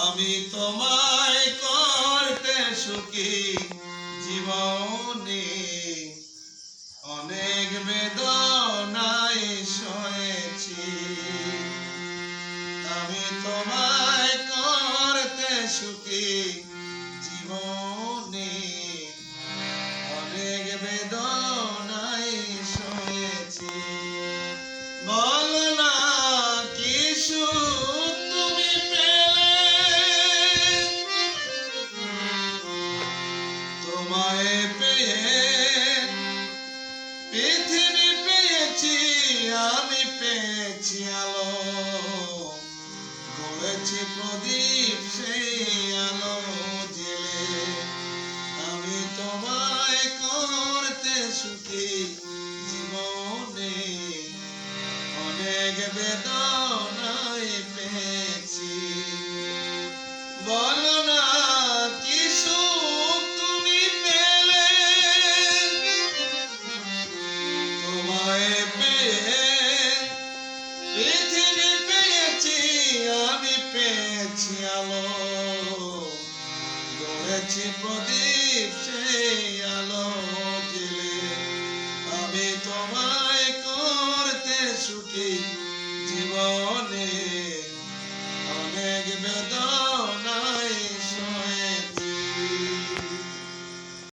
আমি তোমায় করতে সুখী জীবনে তোমায় পেয়ে, পৃথিবী পেয়েছি, আমি পেয়েছি আলো। গড়েছি প্রদীপ সেই আলো জেলে। আমি তোমায় করতে সুখী জীবনে। অনেক বেদনায় পৃথিবী পেয়েছি আমি পেয়েছি আলো। গড়েছি প্রদীপ সেই আলো জেলে। আমি তোমায় করতে সুখী